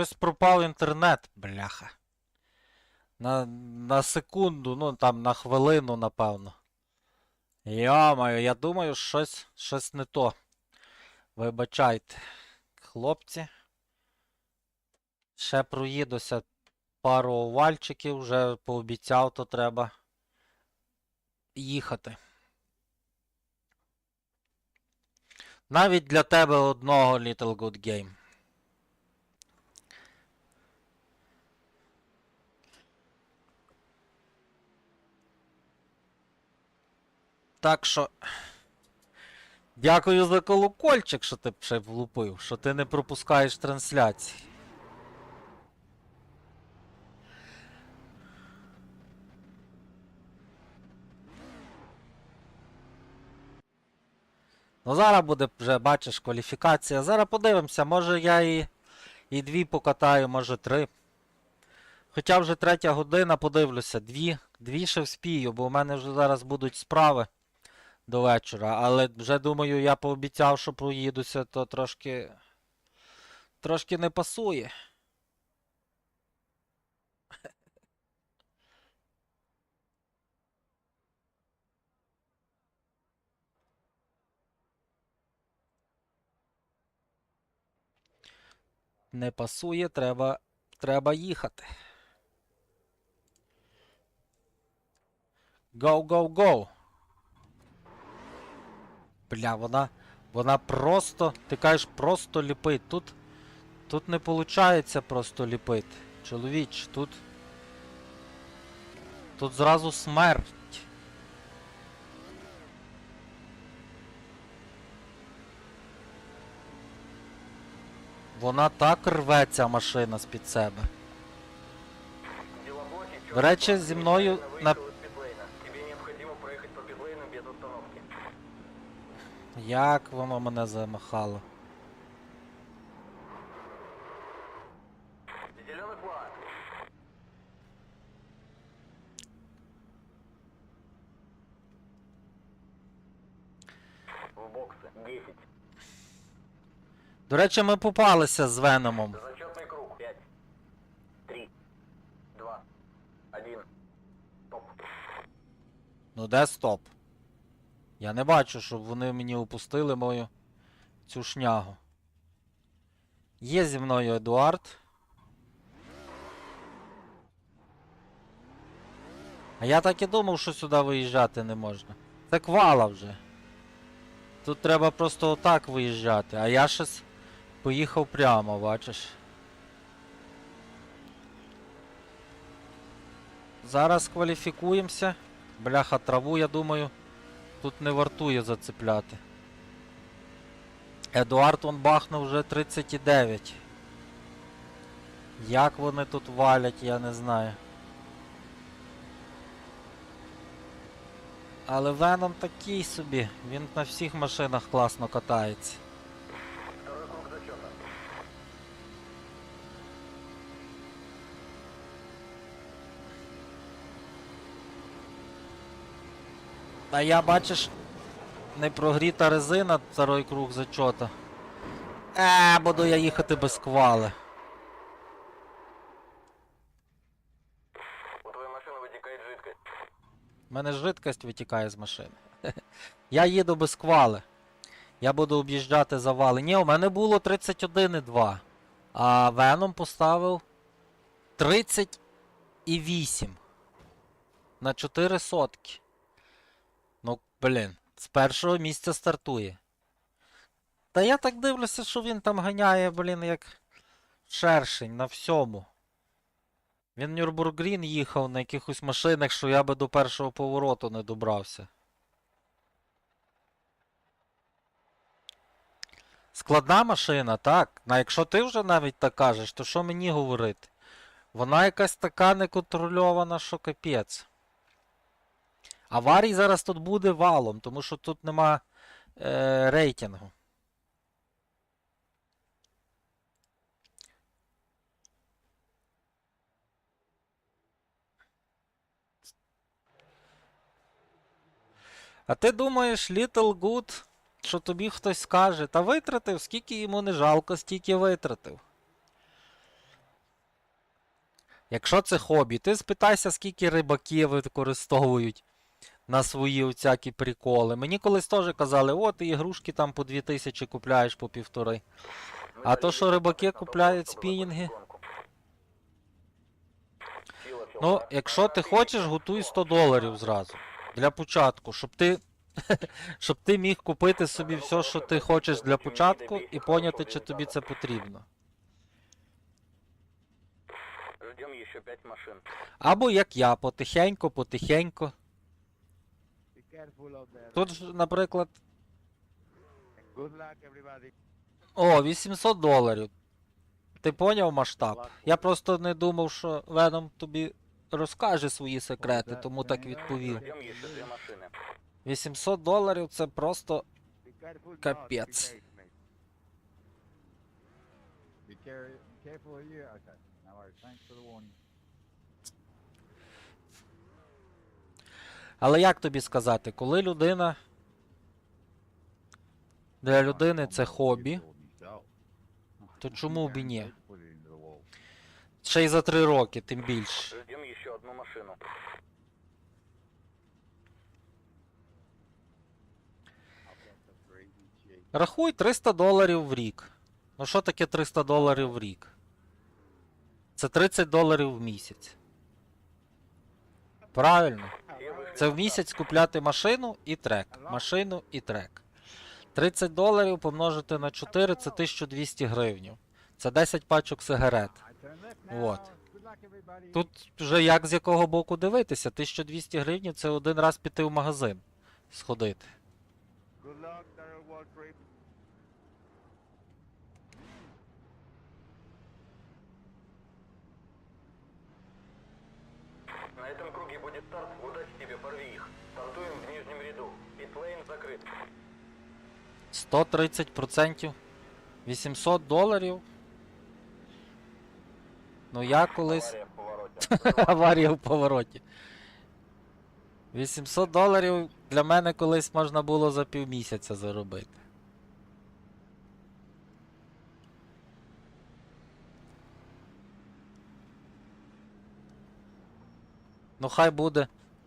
Щось пропав інтернет, бляха. На, на секунду, ну там на хвилину, напевно. Йомаю, я думаю, щось, щось не то. Вибачайте. Хлопці. Ще проїдуся пару овальчиків, вже пообіцяв, то треба їхати. Навіть для тебе одного Little Good Game. Так що. Дякую за колокольчик, що ти ще влупив, що ти не пропускаєш трансляції. Ну зараз буде вже, бачиш, кваліфікація. Зараз подивимося, може я і, і дві покатаю, може три. Хоча вже третя година, подивлюся, дві, дві ще вспію, бо у мене вже зараз будуть справи до вечора. Але вже думаю, я пообіцяв, що проїдуся, то трошки. Трошки не пасує. Не пасує, треба, треба їхати. Go, go. Бля, вона. Вона просто. Ти кажеш, просто ліпить. Тут. Тут не виходить просто ліпити. Чоловіч, тут. Тут зразу смерть. Вона так рве ця машина з-під себе. До речі, зі мною на. Як воно мене замахало? Зеленый флаг. В боксы. 10. До речі, ми попалися з Веномом. Зачетный круг. 5. 3. 2. 1. Стоп. Ну де стоп? Я не бачу, щоб вони мені упустили мою цю шнягу. Є зі мною Едуард. А я так і думав, що сюди виїжджати не можна. Це квала вже. Тут треба просто отак виїжджати, а я щось поїхав прямо, бачиш. Зараз кваліфікуємося. Бляха, траву, я думаю, тут не вартує зацепляти. Едуард он бахнув вже 39. Як вони тут валять, я не знаю. Але Веном такий собі, він на всіх машинах класно катається. Второй круг зачета. А я бачиш, не прогріта резина, второй круг зачота. Е, буду я їхати без квали. У твоей машины вытекает жидкость. У мене жидкость витікає з машини. Я їду без квали. Я буду об'їжджати завали. Ні, у мене було 31,2. А Веном поставив 38. На 4 сотки. Ну, блін, з першого місця стартує. Та я так дивлюся, що він там ганяє, блін, як шершень на всьому. Він Нюрбургрін їхав на якихось машинах, що я би до першого повороту не добрався. Складна машина, так. А якщо ти вже навіть так кажеш, то що мені говорити? Вона якась така неконтрольована, що капець. Аварій зараз тут буде валом, тому що тут нема е, рейтингу. А ти думаєш, Little Good, що тобі хтось скаже, та витратив, скільки йому не жалко, стільки витратив. Якщо це хобі, ти спитайся, скільки рибаки використовують на свої всякі приколи. Мені колись теж казали, о, ти ігрушки там по 2000 купляєш по півтори. Мы А то, що рибаки купляють спінінги. Ну, якщо ти хочеш, готуй 100 доларів зразу. Для початку, щоб ти. Щоб ти міг купити собі все, що ти хочеш для початку, і поняти, чи тобі це потрібно. Або як я, потихеньку, потихеньку. Be careful out there. Тут, ж, наприклад, о, 800 доларів. Ти поняв масштаб? Я просто не думав, що Веном тобі розкаже свої секрети, тому так відповів. Ждем еще две машины. 800 доларів це просто Be careful. not Капец. to be careful here. Okay. Але як тобі сказати, коли людина. Для людини це хобі, то чому б і ні? Ще й за три роки, тим більше. Еще одну машину. Рахуй 300 доларів в рік. Ну що таке 300 доларів в рік? Це 30 доларів в місяць. Правильно. Це в місяць купляти машину і трек. Машину і трек. 30 доларів помножити на 4 це 1200 гривень. Це 10 пачок сигарет. От. Тут вже як з якого боку дивитися, 1200 гривень це один раз піти в магазин сходити. Good luck, Daryl Waltrip. На этом круге будет старт. Удачи тебе, порви их. Стартуем в нижнем ряду. Питлейн закрыт. 130%. 800 доларів. Ну я колись. Аварія в повороті. 800 доларів для мене колись можна було за півмісяця заробити. Ну, хай буде.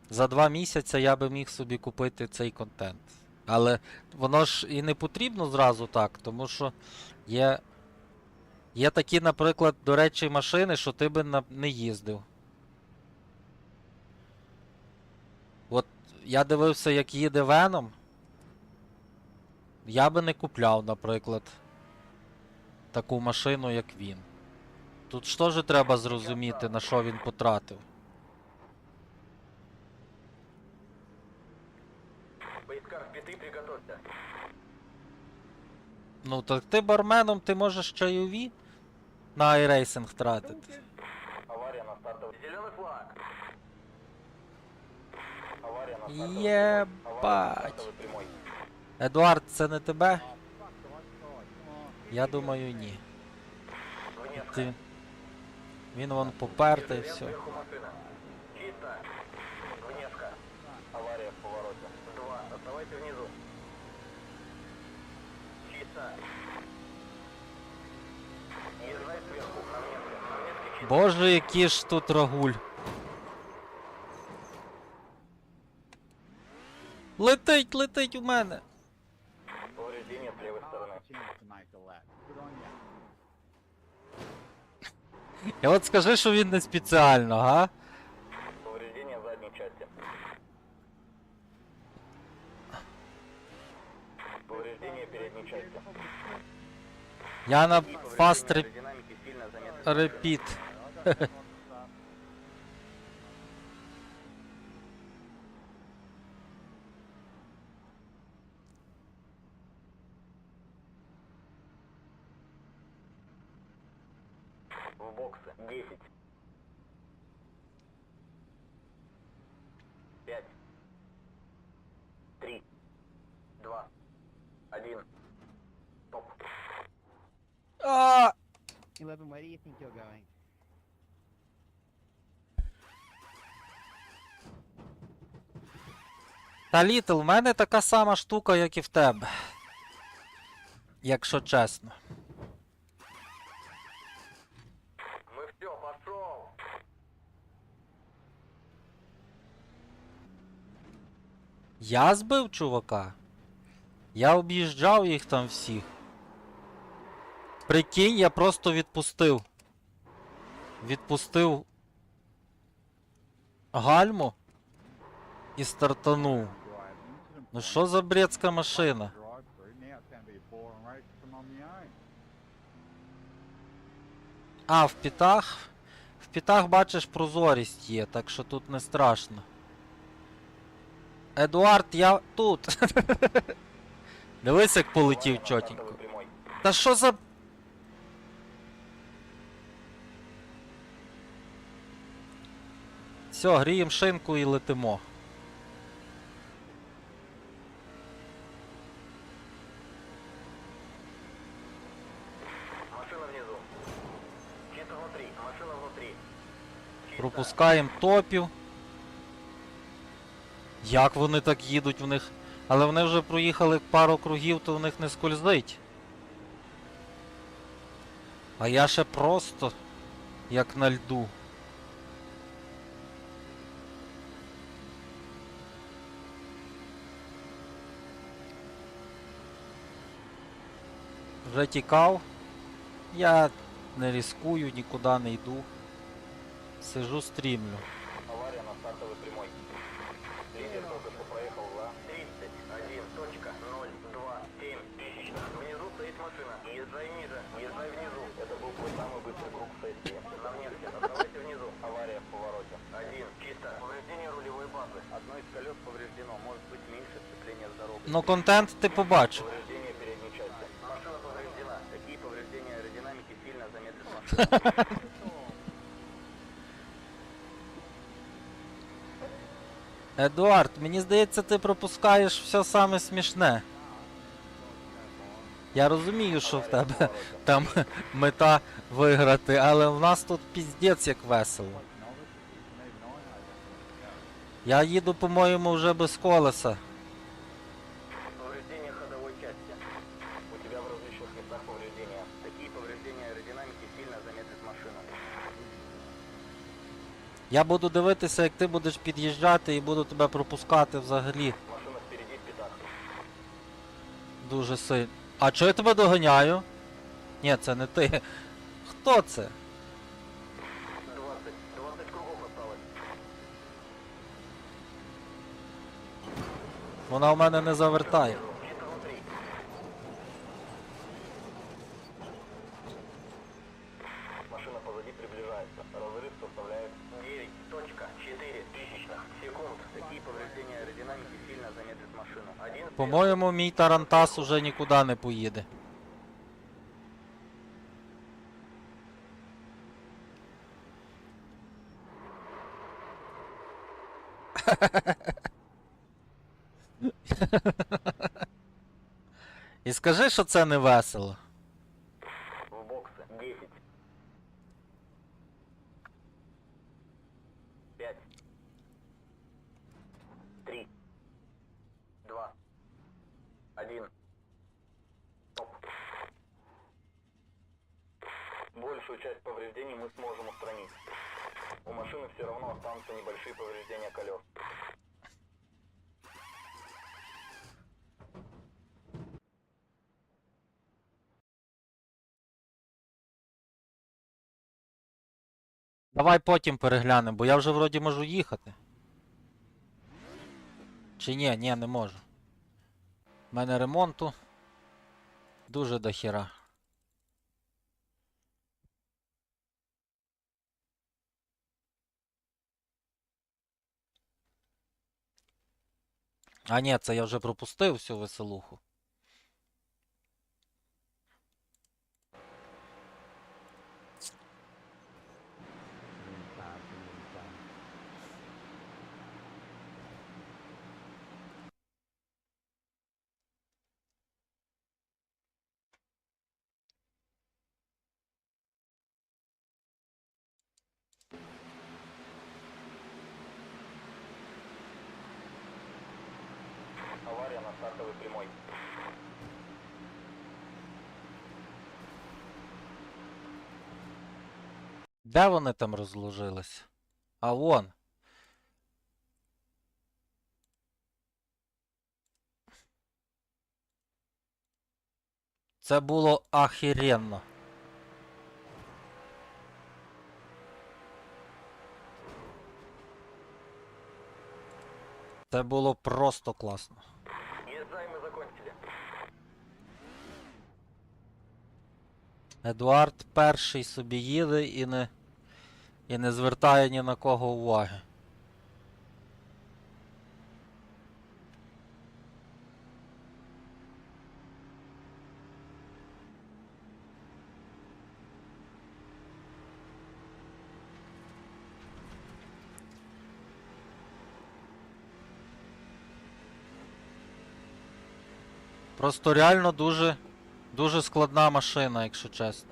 За два місяці я би міг собі купити цей контент. Але воно ж і не потрібно зразу так, тому що є. Є такі, наприклад, до речі, машини, що ти би не їздив. От я дивився, як їде Веном. Я би не купляв, наприклад, таку машину, як він. Тут ж теж треба зрозуміти, на що він потратив. Ну, так ти барменом ти можеш чайові на айрейсинг тратити. Авария на стартовой. Зеленый флаг. Авария на стартовой. прямой. Єбать. Едуард, це не тебе? Я думаю, ні. Ти... Він вон попертий, все. сверху. Чисто. Внешка. Авария в повороте. Два. Оставайся внизу. Чисто. Езжай сверху. На внешке. На внешке чисто. Боже, який ж тут рагуль. Летить, летить у мене. І от скажи, що він не спеціально, га? Я на фаст сильно заметно. В боксы. 10. think you're going? Та Літл, в мене така сама штука, як і в тебе. Якщо чесно. Ну Ми все, пошов. Я збив чувака. Я об'їжджав їх там всіх. Прикинь, я просто відпустив. Відпустив гальму і стартанув. Ну що за бредська машина? А, в пітах. В пітах, бачиш, прозорість є, так що тут не страшно. Едуард, я тут. Дивись, як полетів чотенько. Та що за. Все, гріємо шинку і летимо. Пропускаємо топів. Як вони так їдуть в них? Але вони вже проїхали пару кругів, то в них не скользить. А я ще просто як на льду. Вже тікав. Я не ризикую, нікуди не йду. Сижу, стрімлю. Авария на стартовой прямой. Лидер только что проехал за 31.027 тысячных. Внизу стоит машина. Езжай ниже. Езжай внизу. Это был твой самый быстрый круг в сессии. На внешке. Оставайся внизу. Авария в повороте. Один. Чисто. Повреждение рулевой базы. Одно из колес повреждено. Может быть меньше сцепления с дорогой. Ну, контент ти побачив. Едуард, мені здається, ти пропускаєш все саме смішне. Я розумію, що в тебе там мета виграти, але в нас тут піздець як весело. Я їду, по-моєму, вже без колеса. Повреждение ходовой части. Местах повреждения. Такие повреждения аэродинамики сильно замедлят машину. Я буду дивитися, як ти будеш під'їжджати і буду тебе пропускати взагалі Машина впереди в пятах. дуже сильно. А чого я тебе доганяю? Ні, це не ти. Хто це? 20. 20 кругов осталось. Вона в мене не завертає. По-моєму, мій Тарантас уже нікуди не поїде. І скажи, що це не весело. Давай потім переглянемо, бо я вже вроді можу їхати. Чи ні, ні, не можу. У мене ремонту дуже дохіра. А ні, це я вже пропустив всю веселуху. прямой. Де вони там розложились? А вон. Це було ахіренно. Це було просто класно. Едуард перший собі їде і не, і не звертає ні на кого уваги. Просто реально дуже, дуже складна машина, якщо чесно.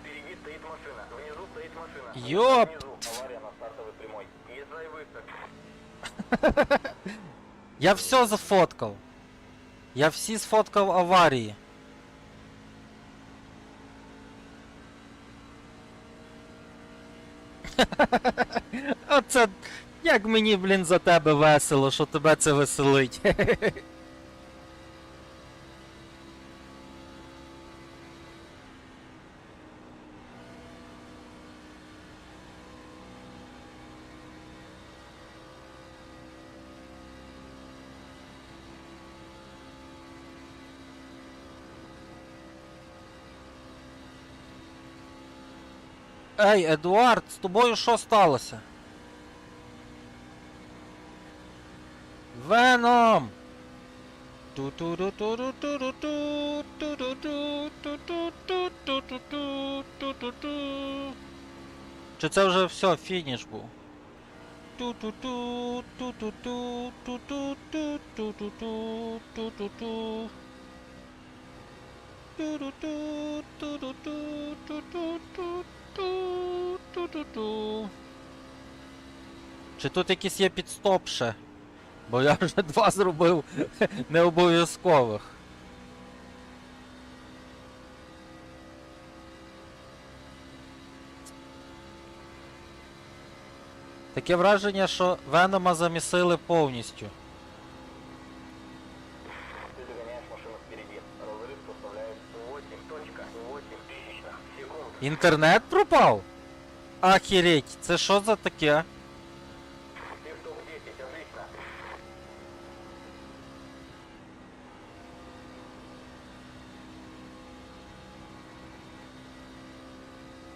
Впереди стоит машина. Внизу стоит машина. Ёп! Внизу авария на стартовой прямой. Езжай выше. Я все зафоткав. Я всі сфоткав аварії. Оце як мені, блін, за тебе весело, що тебе це веселить. Ей, Едуард, з тобою що сталося? Веном! Чи це вже все, фініш був? Ту-ру-ту, ту-ру-ту, ту-ту-ту, ту-ту-ту. Чи тут якийсь є підстоп ще? Бо я вже два зробив необов'язкових. Таке враження, що Венома замісили повністю. Інтернет пропав? Ахереть, це що за таке? Ты в топ-10, отлично.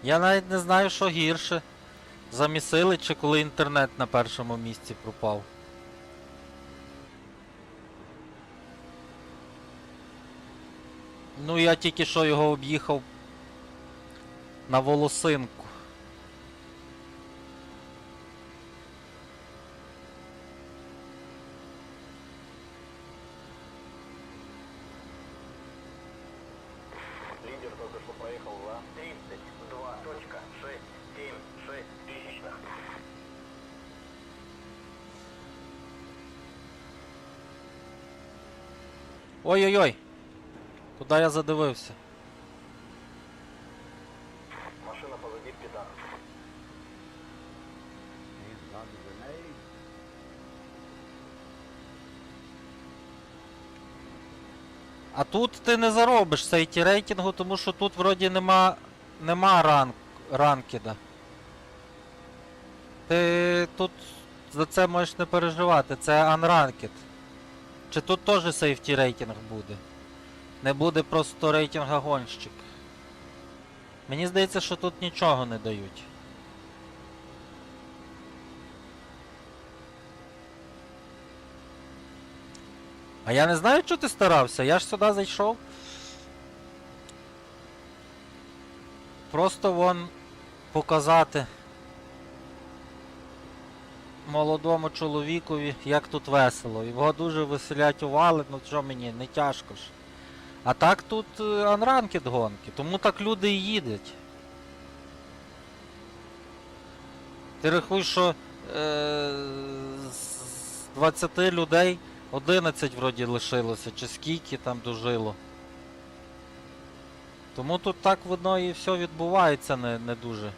Я навіть не знаю, що гірше. Замісили чи коли інтернет на першому місці пропав. Ну, я тільки що його об'їхав на волосинку. Лидер только что проехал за 32.676 тысячных. Ой-ой-ой! Куди я задивився? А тут ти не заробиш сейті рейтингу, тому що тут вроді нема. нема ранк, ранкіда. Ти тут за це можеш не переживати, це unranked. Чи тут теж сейфті рейтинг буде? Не буде просто рейтинга гонщик. Мені здається, що тут нічого не дають. А я не знаю, що ти старався, я ж сюди зайшов. Просто вон показати молодому чоловікові, як тут весело. Його дуже веселять ували, ну що мені, не тяжко ж. А так тут анранкет гонки, тому так люди і їдуть. Ти рахуй, що е, з 20 людей 11 вроді лишилося, чи скільки там дожило. Тому тут так воно і все відбувається не, не дуже.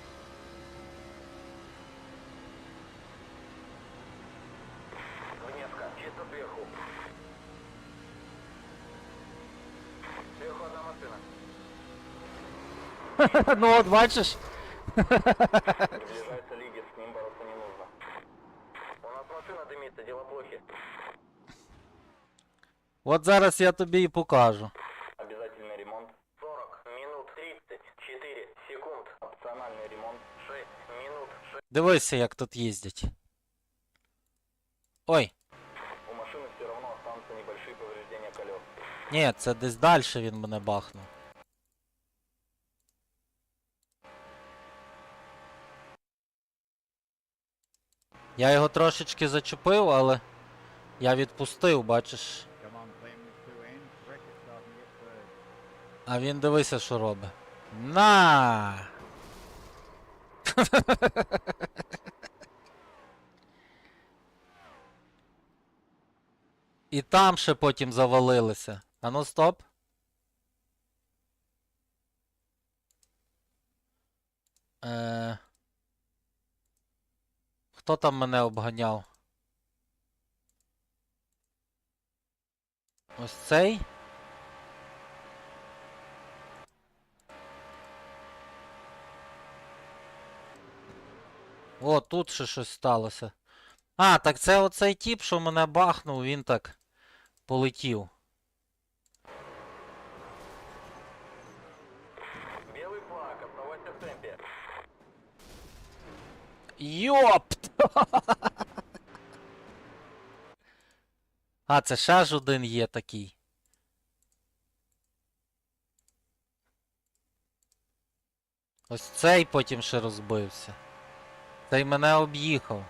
Ну от бачиш. Приближается лидер, с ним бороться не нужно. У нас машина дымится, дело плохи. От зараз я тобі і покажу. Обязательный ремонт. 40 минут 34 секунд. Опциональный ремонт. 6 минут 6. Дивися, як тут їздять. Ой, У машины все равно останутся небольшие повреждения колес. ні, це десь далі він мене бахнув. Я його трошечки зачепив, але я відпустив, бачиш. А він дивися, що робить. На! І там ще потім завалилися. А ну стоп. Е... Хто там мене обганяв? Ось цей? О, тут ще щось сталося. А, так це оцей тіп, що мене бахнув, він так полетів. Белый флаг, оставайся в темпе. Йопт! А, це ще ж один є такий. Ось цей потім ще розбився. Цей мене об'їхав.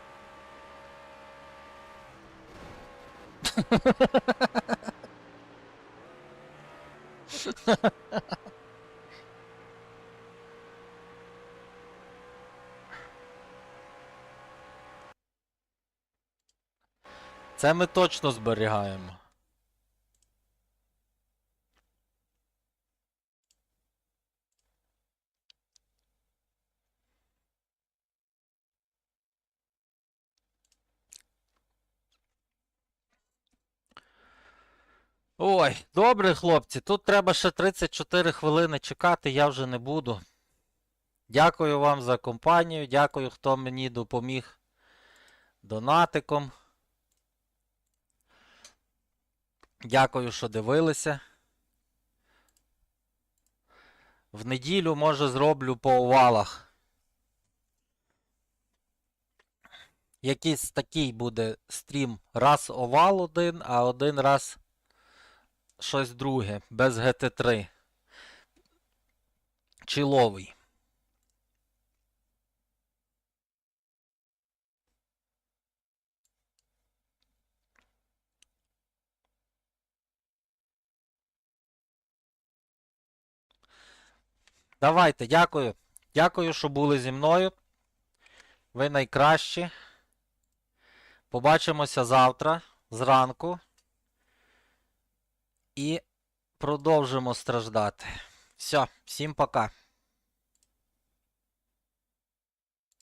Це ми точно зберігаємо. Ой, добре, хлопці. Тут треба ще 34 хвилини чекати, я вже не буду. Дякую вам за компанію. Дякую, хто мені допоміг донатиком. Дякую, що дивилися. В неділю, може, зроблю по овалах. Якийсь такий буде стрім. Раз овал один, а один раз щось друге, без GT3. Чиловий. Давайте, дякую. Дякую, що були зі мною. Ви найкращі. Побачимося завтра зранку. І продовжимо страждати. Все, всім пока.